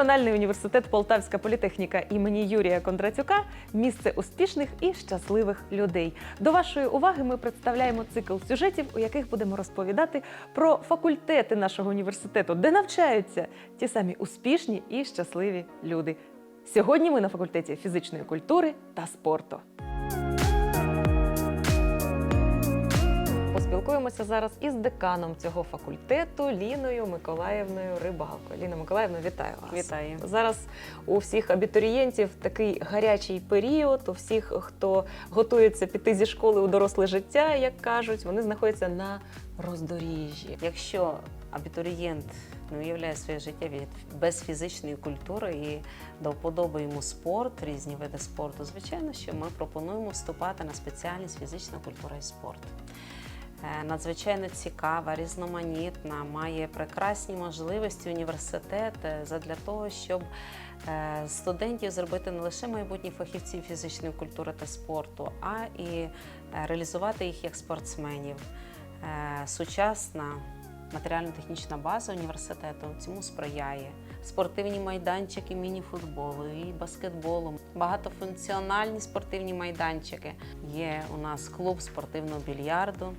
Національний університет Полтавська політехніка імені Юрія Кондратюка місце успішних і щасливих людей. До вашої уваги ми представляємо цикл сюжетів, у яких будемо розповідати про факультети нашого університету, де навчаються ті самі успішні і щасливі люди. Сьогодні ми на факультеті фізичної культури та спорту. Поспілкуємося зараз із деканом цього факультету Ліною Миколаївною Рибалко. Ліна Миколаївна, вітаю вас. Вітаю. Зараз у всіх абітурієнтів такий гарячий період. У всіх, хто готується піти зі школи у доросле життя, як кажуть, вони знаходяться на роздоріжжі. Якщо абітурієнт не уявляє своє життя від без фізичної культури і до вподоби йому спорт, різні види спорту, звичайно, що ми пропонуємо вступати на спеціальність фізична культура і спорт. Е, Надзвичайно цікава, різноманітна, має прекрасні можливості університет е, задля того, щоб е, студентів зробити не лише майбутніх фахівців фізичної культури та спорту, а і реалізувати їх як спортсменів. Сучасна матеріально-технічна база університету цьому сприяє. Спортивні майданчики міні-футболу і баскетболу, багатофункціональні спортивні майданчики. Є у нас клуб спортивного більярду,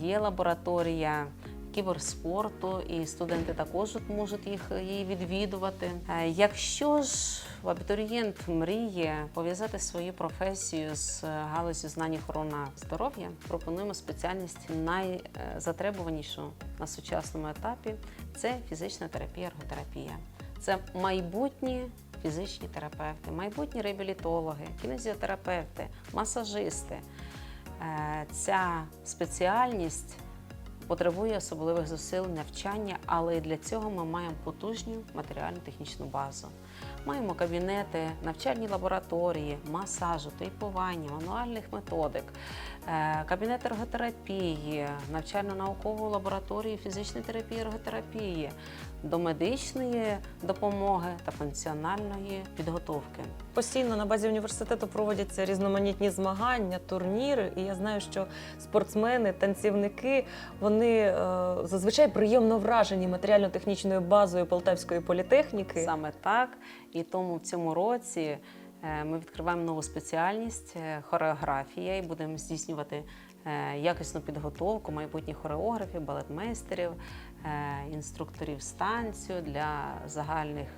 є лабораторія кіберспорту, і студенти також можуть їх її відвідувати. Е, Якщо ж абітурієнт мріє пов'язати свою професію з е, галузю знань охорони здоров'я, пропонуємо спеціальність найзатребуванішу на сучасному етапі це фізична терапія, ерготерапія. Це майбутні фізичні терапевти, майбутні реабілітологи, кінезіотерапевти, масажисти. Е, Ця спеціальність потребує особливих зусиль навчання, але і для цього ми маємо потужну матеріально-технічну базу. Маємо кабінети, навчальні лабораторії, масажу, тейпування, мануальних методик, кабінет ерготерапії, навчально-наукову лабораторію фізичної терапії, ерготерапії, до медичної допомоги та функціональної підготовки. Постійно на базі університету проводяться різноманітні змагання, турніри. І я знаю, що спортсмени, танцівники вони е, зазвичай приємно вражені матеріально-технічною базою Полтавської політехніки. Саме так. І тому в цьому році е, ми відкриваємо нову спеціальність е, хореографія і будемо здійснювати е, якісну підготовку майбутніх хореографів, балетмейстерів, е, інструкторів з танцю для загальних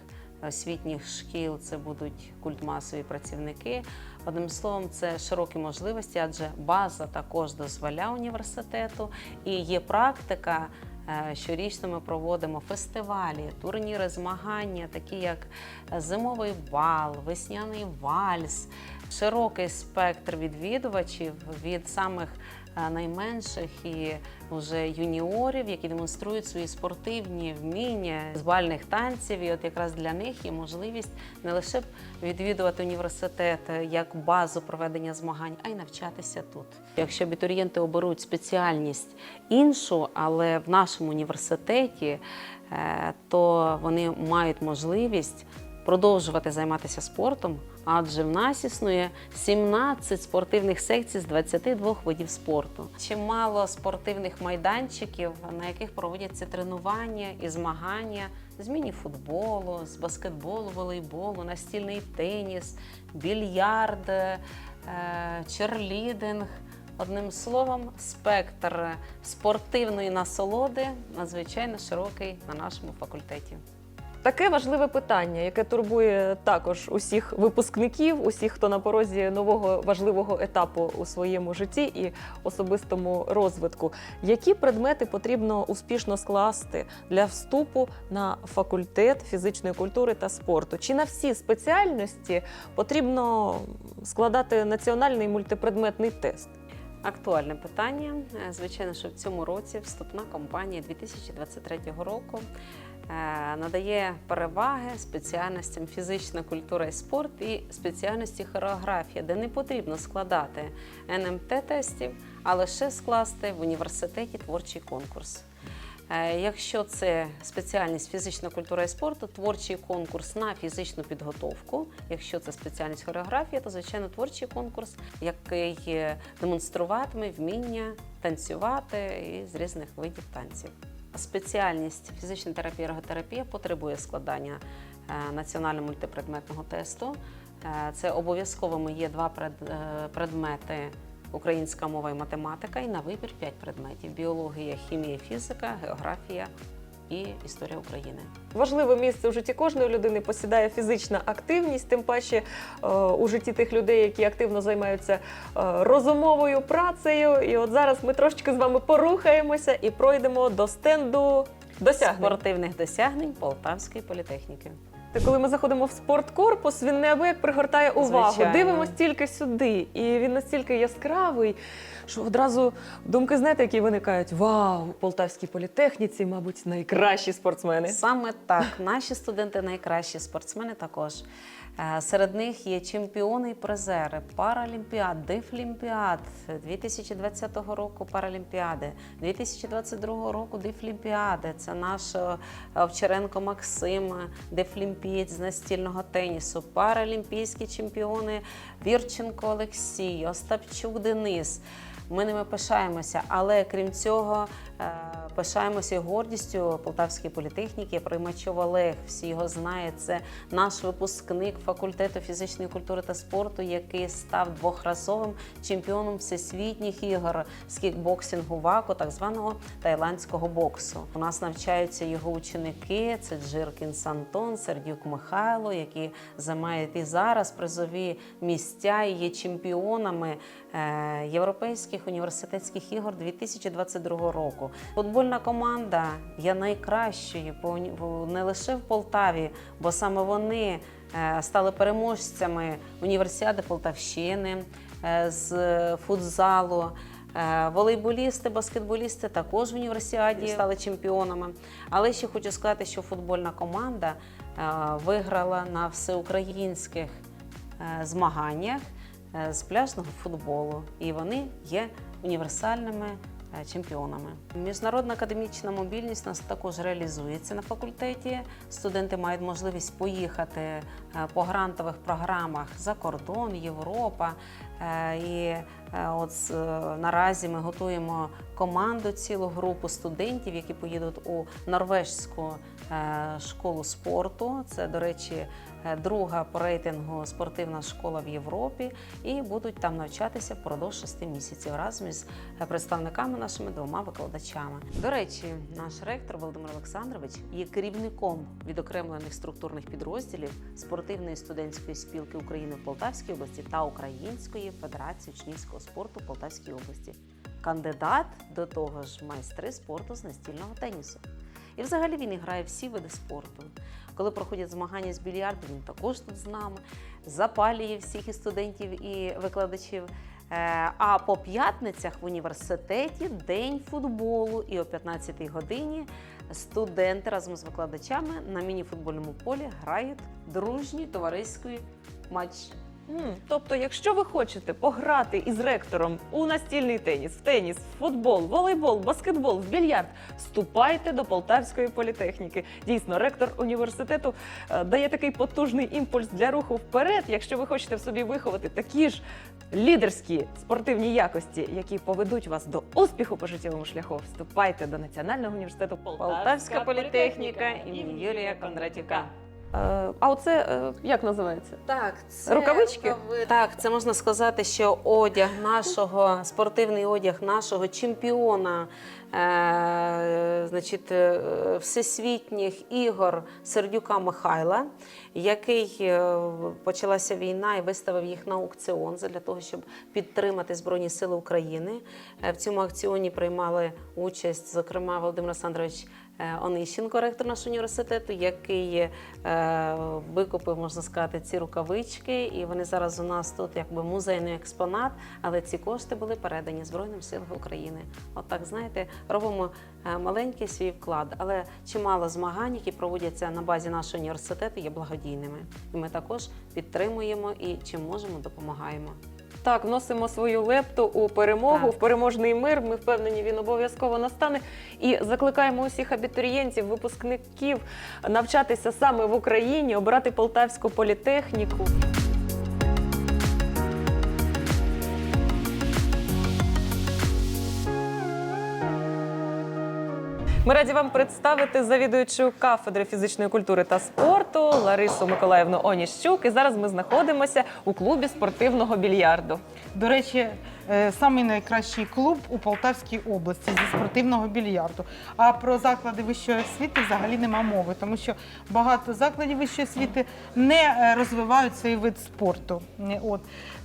освітніх шкіл. Це будуть культмасові працівники. Одним словом, це широкі можливості, адже база також дозволяє університету і є практика. Е, Щорічно ми проводимо фестивалі, турніри, змагання, такі як зимовий бал, весняний вальс, широкий спектр відвідувачів від самих е, найменших і вже юніорів, які демонструють свої спортивні вміння з бальних танців. І от якраз для них є можливість не лише відвідувати університет е, як базу проведення змагань, а й навчатися тут. Якщо абітурієнти оберуть спеціальність іншу, але в нашому університеті, е, то вони мають можливість продовжувати займатися спортом, адже в нас існує 17 спортивних секцій з 22 видів спорту. Чимало спортивних майданчиків, на яких проводяться тренування і змагання з міні-футболу, з баскетболу, волейболу, настільний теніс, більярд, е, черлідинг. Одним словом, спектр спортивної насолоди надзвичайно широкий на нашому факультеті. Таке важливе питання, яке турбує також усіх випускників, усіх, хто на порозі нового важливого етапу у своєму житті і особистому розвитку. Які предмети потрібно успішно скласти для вступу на факультет фізичної культури та спорту? Чи на всі спеціальності потрібно складати національний мультипредметний тест? Актуальне питання. Е, Звичайно, що в цьому році вступна кампанія 2023 року надає переваги спеціальностям фізична культура і спорт і спеціальності хореографія, де не потрібно складати НМТ-тестів, а лише скласти в університеті творчий конкурс. Е, Якщо це спеціальність фізична культура і спорту, творчий конкурс на фізичну підготовку. Якщо це спеціальність хореографія, то звичайно творчий конкурс, який е, демонструватиме вміння танцювати і з різних видів танців. Спеціальність фізична терапія ерготерапія потребує складання е, національного мультипредметного тесту. Е, Це обов'язковими є два е, предмети українська мова і математика, і на вибір п'ять предметів: біологія, хімія, фізика, географія і історія України. Важливе місце у житті кожної людини посідає фізична активність, тим паче е, у житті тих людей, які активно займаються е, розумовою працею. І от зараз ми трошечки з вами порухаємося і пройдемо до стенду досягнень. спортивних досягнень Полтавської політехніки. Та Коли ми заходимо в спорткорпус, він неабияк пригортає увагу. Звичайно. Дивимось тільки сюди, і він настільки яскравий, що одразу думки знаєте, які виникають: Вау, у Полтавській політехніці, мабуть, найкращі спортсмени. Саме так, наші студенти найкращі спортсмени також. Е, Серед них є чемпіони і призери Паралімпіад, Дефлімпіад 2020 року Паралімпіади, 2022 року Дефлімпіади. Це наш е, Овчаренко Максим, дефлімпієць з настільного тенісу, паралімпійські чемпіони Вірченко Олексій, Остапчук Денис. Ми ними пишаємося, але крім цього, е, пишаємося гордістю Полтавської політехніки. Приймачов Олег, всі його знають. Це наш випускник факультету фізичної культури та спорту, який став двохразовим чемпіоном всесвітніх ігор з кікбоксингу ВАКО, так званого тайландського боксу. У нас навчаються його ученики. Це Джиркін Сантон, Сердюк Михайло, які займають і зараз призові місця і є чемпіонами е, європейських університетських ігор 2022 року. Футбольна команда є найкращою не лише в Полтаві, бо саме вони е, стали переможцями універсіади Полтавщини е, з футзалу. Е, Волейболісти, баскетболісти також в універсіаді стали чемпіонами. Але ще хочу сказати, що футбольна команда виграла на всеукраїнських змаганнях з пляжного футболу, і вони є універсальними чемпіонами. Міжнародна академічна мобільність нас також реалізується на факультеті. Студенти мають можливість поїхати е, по грантових програмах за кордон, Європа. Е, І е, от е, наразі ми готуємо команду, цілу групу студентів, які поїдуть у норвежську е, школу спорту. Це, до речі, е, друга по рейтингу спортивна школа в Європі, і будуть там навчатися впродовж шести місяців разом із е, представниками нашими двома викладачами. До речі, наш ректор Володимир Олександрович є керівником відокремлених структурних підрозділів спортивної студентської спілки України в Полтавській області та Української федерації учнівського спорту в Полтавській області. Кандидат до того ж майстри спорту з настільного тенісу. І взагалі він грає всі види спорту. Коли проходять змагання з більярду, він також тут з нами, запалює всіх і студентів і викладачів. Е, А по п'ятницях в університеті день футболу, і о 15-й годині студенти разом з викладачами на міні-футбольному полі грають дружній товариський матч. М, Тобто, якщо ви хочете пограти із ректором у настільний теніс, в теніс, в футбол, волейбол, баскетбол, в більярд, вступайте до Полтавської політехніки. Дійсно, ректор університету е, дає такий потужний імпульс для руху вперед. Якщо ви хочете в собі виховати такі ж лідерські спортивні якості, які поведуть вас до успіху по життєвому шляху, вступайте до Національного університету Полтавська, Полтавська політехніка імені Юрія Кондратюка. Е, А оце е, як називається? Так, це Рукавички? Так, це можна сказати, що одяг нашого, спортивний одяг нашого чемпіона значить, е, всесвітніх ігор Сердюка Михайла, який е, почалася війна і виставив їх на аукціон для того, щоб підтримати Збройні Сили України. Е, В цьому аукціоні приймали участь, зокрема, Володимир Олександрович е, Онищенко, ректор нашого університету, який е, викупив, можна сказати, ці рукавички, і вони зараз у нас тут якби музейний експонат, але ці кошти були передані Збройним силам України. Отак, знаєте, робимо е, маленький свій вклад, але чимало змагань, які проводяться на базі нашого університету, є благодійними. І ми також підтримуємо і чим можемо, допомагаємо. Так, вносимо свою лепту у перемогу, Так. в переможний мир. Ми впевнені, він обов'язково настане. І закликаємо усіх абітурієнтів, випускників навчатися саме в Україні, обирати полтавську політехніку. Ми раді вам представити завідуючу кафедри фізичної культури та спорту Ларису Миколаївну Оніщук. І зараз ми знаходимося у клубі спортивного більярду. До речі, самий найкращий клуб у Полтавській області зі спортивного більярду. А про заклади вищої освіти взагалі нема мови, тому що багато закладів вищої освіти не е, розвивають цей вид спорту. Е, От.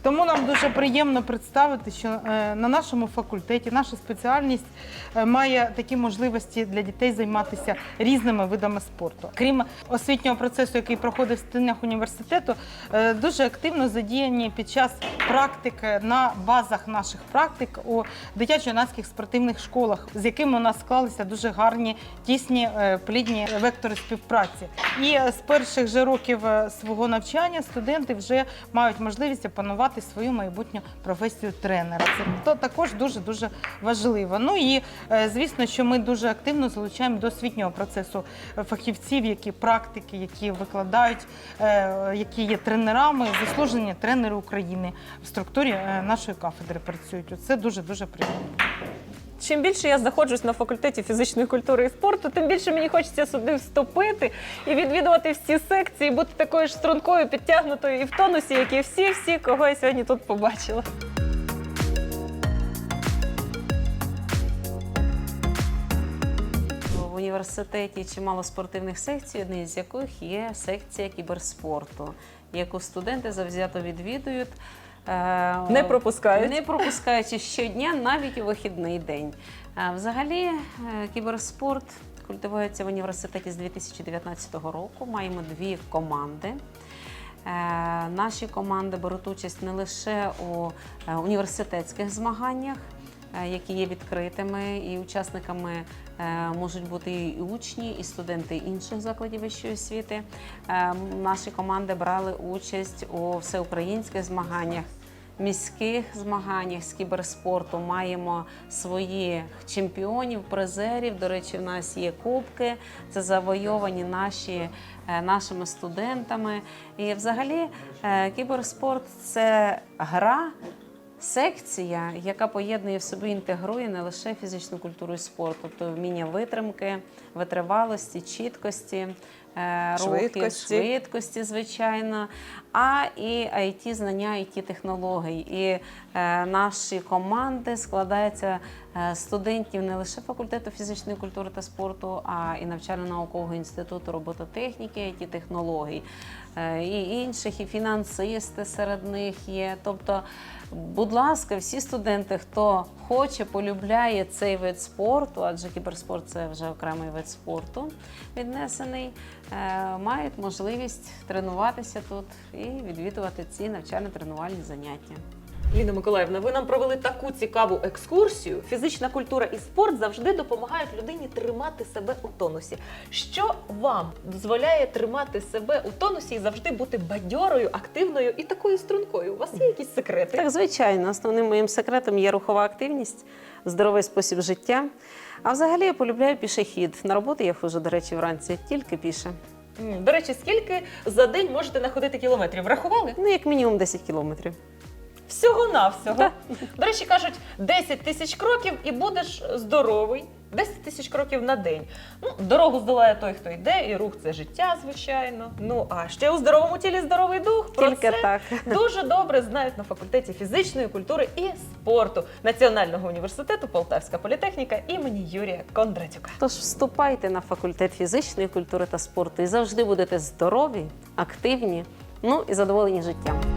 Тому нам дуже приємно представити, що е, на нашому факультеті наша спеціальність е, має такі можливості для дітей займатися різними видами спорту. Крім освітнього процесу, який проходить в стінах університету, е, дуже активно задіяні під час практики на базах наших практик у дитячо-юнацьких спортивних школах, з якими у нас склалися дуже гарні, тісні, е, плідні вектори співпраці. І з перших же років е, свого навчання студенти вже мають можливість опанувати свою майбутню професію тренера. Це також дуже дуже важливо. Ну і е, звісно, що ми дуже активно залучаємо до освітнього процесу фахівців, які практики, які викладають, які є тренерами, заслужені тренери України в структурі нашої кафедри працюють. Це дуже дуже приємно. Чим більше я знаходжусь на факультеті фізичної культури і спорту, тим більше мені хочеться сюди вступити і відвідувати всі секції, бути такою ж стрункою, підтягнутою і в тонусі, як і всі-всі, кого я сьогодні тут побачила. В університеті чимало спортивних секцій, однією з яких є секція кіберспорту, яку студенти завзято відвідують. Е, Не пропускають. Не пропускаючи щодня, навіть у вихідний день. Е, Взагалі, е, кіберспорт культивується в університеті з 2019 року. Маємо дві команди. Наші команди беруть участь не лише у університетських змаганнях, які є відкритими, і учасниками можуть бути і учні, і студенти інших закладів вищої освіти. Е, Наші команди брали участь у всеукраїнських змаганнях. Міських змаганнях з кіберспорту маємо своїх чемпіонів, призерів. До речі, в нас є кубки. Це завойовані наші, е, нашими студентами. І взагалі е, кіберспорт це гра, секція, яка поєднує в собі інтегрує не лише фізичну культуру і спорт, тобто вміння витримки, витривалості, чіткості. Е, рухів, Швидкості. швидкості, звичайно, а і it знання, it технологій. І е, наші команди складаються е, студентів не лише факультету фізичної культури та спорту, а і навчально-наукового інституту робототехніки, it технологій. І інших, і фінансисти серед них є. Тобто, будь ласка, всі студенти, хто хоче, полюбляє цей вид спорту, адже кіберспорт це вже окремий вид спорту віднесений, мають можливість тренуватися тут і відвідувати ці навчально-тренувальні заняття. Ліна Миколаївна, ви нам провели таку цікаву екскурсію. Фізична культура і спорт завжди допомагають людині тримати себе у тонусі. Що вам дозволяє тримати себе у тонусі і завжди бути бадьорою, активною і такою стрункою? У вас є якісь секрети? Так, звичайно, основним моїм секретом є рухова активність, здоровий спосіб життя. А взагалі я полюбляю пішохід. На роботу я ходжу, до речі, вранці тільки піше. До речі, скільки за день можете находити кілометрів? Рахували? Ну, як мінімум 10 кілометрів. Всього навсього. До речі, кажуть, 10 тисяч кроків і будеш здоровий. 10 тисяч кроків на день. Ну, дорогу здолає той, хто йде, і рух це життя, звичайно. Ну а ще у здоровому тілі здоровий дух. Про Тільки це так. дуже добре знають на факультеті фізичної культури і спорту Національного університету Полтавська політехніка імені Юрія Кондратюка. Тож вступайте на факультет фізичної культури та спорту і завжди будете здорові, активні, ну і задоволені життям.